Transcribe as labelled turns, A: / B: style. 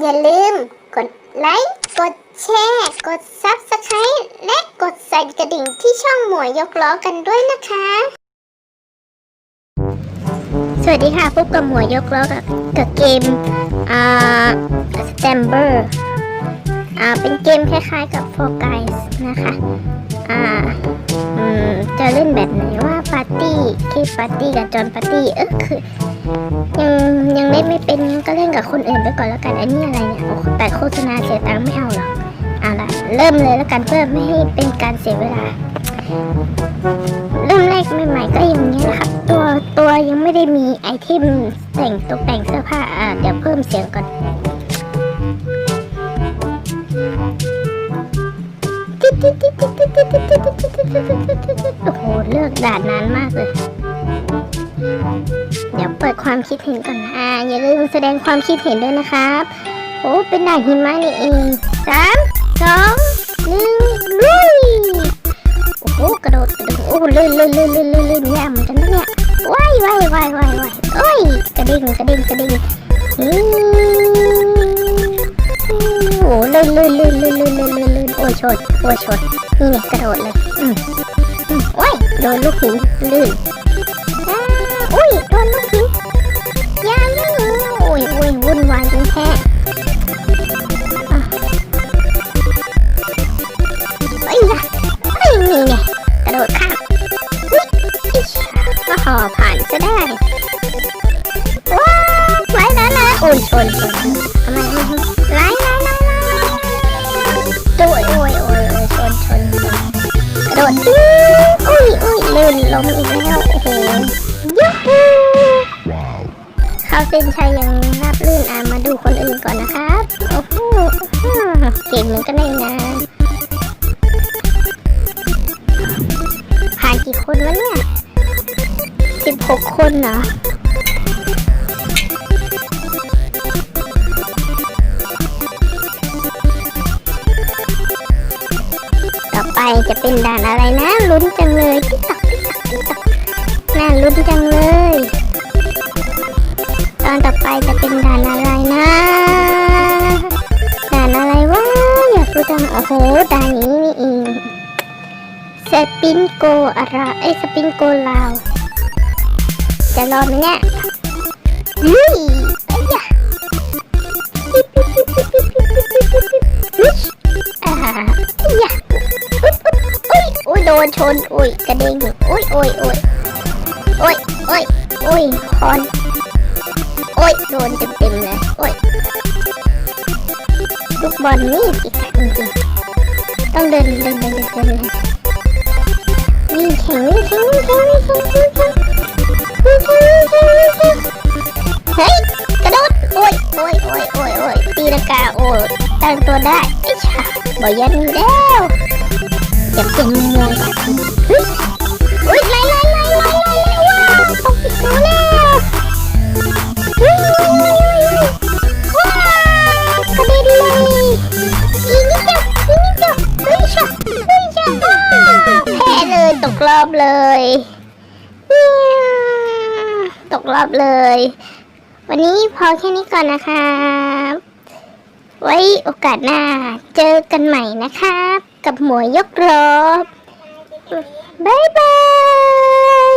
A: อย่าลืมกดไลค์ กดแชร์ กด Subscribe และกดสั่นกระดิ่งที่ช่องหมวยยกล้อกันด้วยนะคะ สวัสดีค่ะพบกับหมวยยกล้อกับกับเกม อ่า Stamber อ่า เป็นเกมคล้ายๆกับ Fall Guys นะคะ อ่า อืม จะเล่นแบบไหนว่าปาร์ตี้เคปาร์ตี้กับจอนปาร์ตี้ เออคือ ยังยังเล่นไม่เป็นงั้นก็เล่นกับคนอื่นไปก่อนแล้วกัน อันนี้อะไรเนี่ยโอ้โหแต่โฆษณาเสียตังค์ไม่เอาหรอกเอาละเริ่มเลยแล้วกันเพื่อไม่ให้เป็นการเสียเวลา เริ่มแรกใหม่ๆก็อย่างนี้ยนะครับ ตัวตัวยังไม่ได้มีไอเทมแต่งตกแต่งเสื้อผ้าอ่าเดี๋ยวเพิ่มเสียงก่อนโอ้โหเลือกด่านนานมากเลย เดี๋ยวเปิดความคิดเห็นก่อนอ่าอย่าลืมแสดงความคิดเห็นด้วยนะครับ โอ้ เป็นหนันหินมาะนี่เองสามสองหนึ่งลุยโอ้โกระโดดกระโดดโอ้ลื่นลื่นลื่นลื่นลื่นเนี่ยเหมือนกันนะเนี่ยว้ายว้ายว้ายว้ายว้ายโอ้ยกระดิ่งกระดิ่งกระดิ่งโอ้มโอ้ลื่นลื่นลื่นลื่นลื่นลื่นลื่นโอ้ชนโอ้ชนนี่เกระโดดเลยอืมโอ้ยโดนลูกหินลื่น อุ้ยโดนลูกหินยาไม่หนีโอ้ยโอ้ยวุ่นวายจริงแท้เอ้ยยะเอ้ยนี่ไงกระโดดข้ามนี่อิชก็ห่อผ่านจะได้ว้าวไว้แล้วนะโอ้ยชนชนทำไมทำไมไล่ไล่ไล่ไล่ตัวโอ้ยโอ้ยโอ้ยชนชนชนกระโดดโออุ้ยอุ้ยลื่นล้มอีก เส้นชัยยังราบลื่นอะมาดูคนอื่นก่อนนะครับ โอ้โหเก่งเหมือนกันเลยนะผ่านกี่คนวะเนี่ยสิบหกคนเหรอต่อไปจะเป็นด่านอะไรนะลุ้นจังเลยติ๊กตักติ๊กตักติ๊กตักน่าลุ้นจังเลย อนต่อไปจะเป็นด่านอะไรนะด่านอะไรวะอยากพูดดังโอ้โหด่านนี้นี่เองสปินโกอะไรเอ้สปินโกลาว จะรอไหมเนี่ยนี่ไอ้ยะอ่ยะอุ้ยยโดนชนอุ้ยกระเด้งอุ้ยอุ้ยอุ้ยอุ้ยอุ้ยอุ้ยคอน อ้ยโดนเต็มๆเลยโอ้ยลูกบอลนี่อีกจริงๆต้องเดินเดินเดินเดินเดินวิ่งแข่งวิ่งแข่งวิ่งแข่งวิ่งแข่งวิ่งแข่งวิ่งแข่งวิ่งแข่งวิ่งแข่งเฮ้ยกระโดดโอ้ยโอ้ยโอ้ยโอ้ยโอ้ยตีลังกาโอ้ยตั้งตัวได้ไอ้ชาบอยันแล้วจะเป็นมุมมองแบบเฮ้ยอุ้ยไล่ไล่ไล่ไล่ไล่ไล่ว้าวตกติดตัวแล้ว ตกรอบเลย ตกรอบเลย วันนี้พอแค่นี้ก่อนนะครับ ไว้โอกาสหน้าเจอกันใหม่นะครับ กับหมวยยกรอบ บ๊ายบาย